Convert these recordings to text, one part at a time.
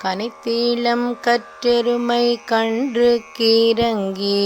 கனைத்தீளம் கற்றெருமை கன்று கீரங்கி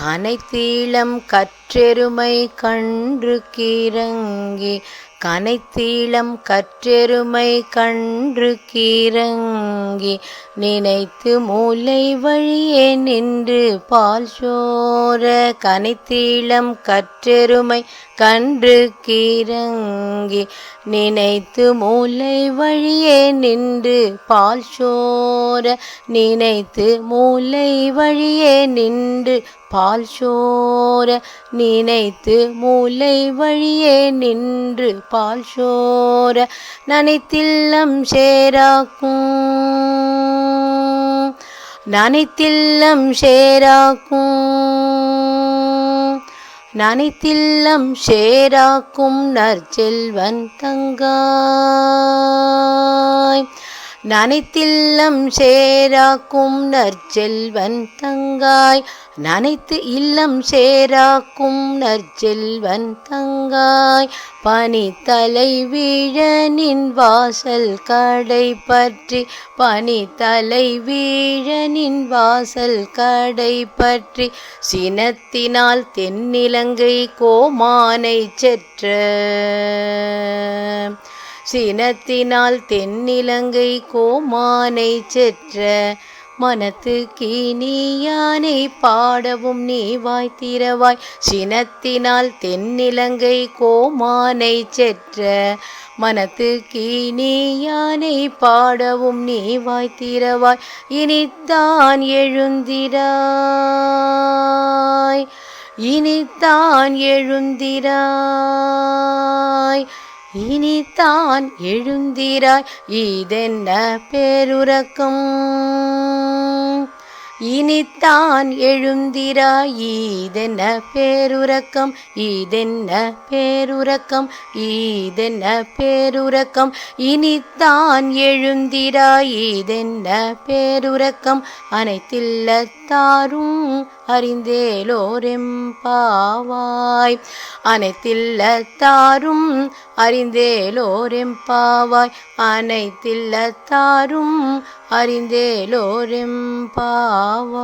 கனைத்தீளம் கற்றெருமை கன்று கீரங்கி கனைத்தீளம் கற்றெருமை கன்று கீரங்கி நினைத்து மூளை வழியே நின்று பால் சோர கனைத்தீளம் கற்றெருமை கன்று கீரங்கி நினைத்து மூளை வழியே நின்று பால் சோர நினைத்து மூளை வழியே நின்று பால் சோர நினைத்து மூளை வழியே நின்று பால் சோர நனைத்தில்லம் சேராக்கும். நனைத்தில்லம் சேராக்கும். நனைத்தில்லம் சேராக்கும் நற்செல்வன் தங்காய். நனைத்தில்லம் சேராக்கும் நற்செல்வன் தங்காய். நனைத்து இல்லம் சேராக்கும் நற்செல்வன் தங்காய். பனித்தலை வீழனின் வாசல் கடை பற்றி. பனித்தலை வீழனின் வாசல் கடை பற்றி. சினத்தினால் தென்னிலங்கை கோமானை செற்ற சினத்தினால் தென்னிலங்கை கோமானை செற்ற மனத்து கீனியானை பாடவும் நீ வாய்த்திரவாய் சினத்தினால் தென்னிலங்கை கோமானை செற்ற மனத்து கீனியானை பாடவும் நீ வாய்த்திரவாய் இனித்தான் எழுந்திராய். இனித்தான் எழுந்திராய். இனித்தான் எழுந்திராய். இதென்ன பேருறக்கம்? இனித்தான் எழுந்திரா ஈதென்ன பேருறக்கம்? ஈதென்ன பேருறக்கம்? ஈதென்ன பேருறக்கம்? இனித்தான் எழுந்திரா ஈதென்ன பேருறக்கம்? அனைத்தில்லத்தாரும் அறிந்தேலோரெம்பாவாய் அனைத்தில்லத்தாரும் அறிந்தேலோரெம்பாவாய் அனைத்தில்லத்தாரும் அறிந்தேலோரெம்பாவாய்